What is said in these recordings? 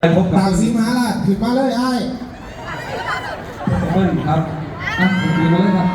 ไปพบกับตากสีมาล่ะขึ้นมาเลยไอ้ายเบิ้ลครับอะดีมาเลยครับ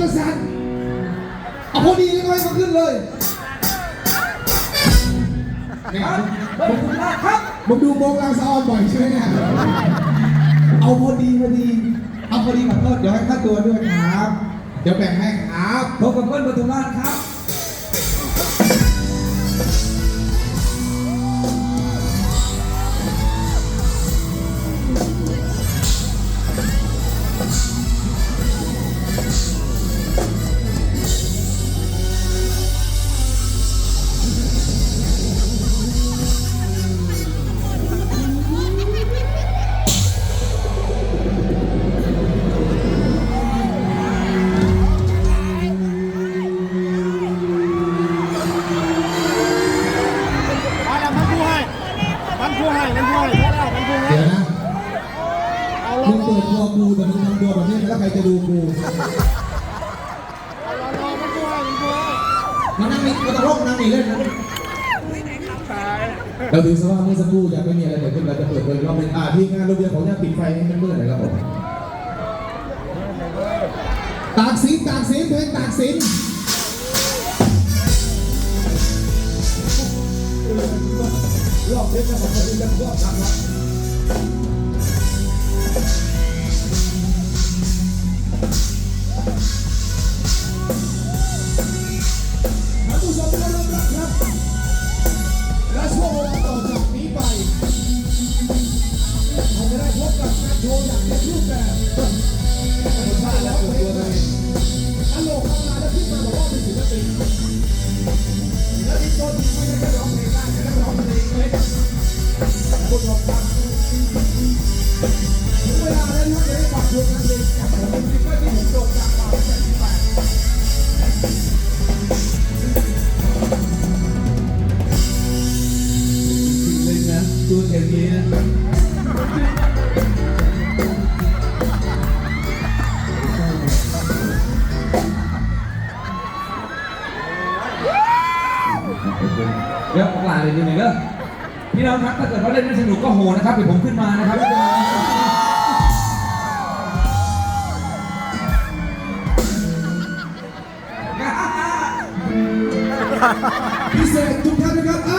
จะสั่นเอาพอดีเลยก็ให้เขาขึ้นเลยเนี่ยขอบคุณมากครับมึงดูโมงลางสะออนบ่อยใช่ไหมเนี่ยเอาพอดีพอดีเอาพอดีขอโทษเดี๋ยวให้ค่าตัวด้วยครับ เดี๋ยวแบ่งให้ครับพบกับเพื่อนประตูราชครับ ผู้ให้มันผู้ให้แล้วมันผู้ให้เดี๋ยวนะเอาลมึงงเปิดตัวกูแต่มึงทำตัวแบบนี้แล้วใครจะดูกูเอาลงเอามันผู้ให้มันผู้ให้มันนั่งนี่มันตลกนั่งนี่เล่นนะเราถือซะว่าเมื่อสักครู่จะไม่มีอะไรเกิดขึ้นเราจะเปิดเผยรอบหนึงอ่าที่งานโรงเรียนของเนี่ยปิดไฟให้มันมืดหน่อยครับผมตากสินตากสินเพลงตากสิน เพชรนะครับผมจะรอบทางครับท่านผู้ชมที่ารพรักครับและช่วงเวลาต่อจากนี้ไปเราจะได้พบกับการโชว์อย่างเต็มรูปแบบมาติและตัวตัวเองตลกเข้ามาแล้วขึ้นมาบอกว่าเป็นศิลปิน เลยนะตัวแค่นี้เดี๋ยวกลาเลยดีไหมเด้อพี่น้องครับถ้าเกิดว่าเล่นไม่สนุกก็โหนะครับเดี๋ยวผมขึ้นมานะครับ He said, "Tu kanu kata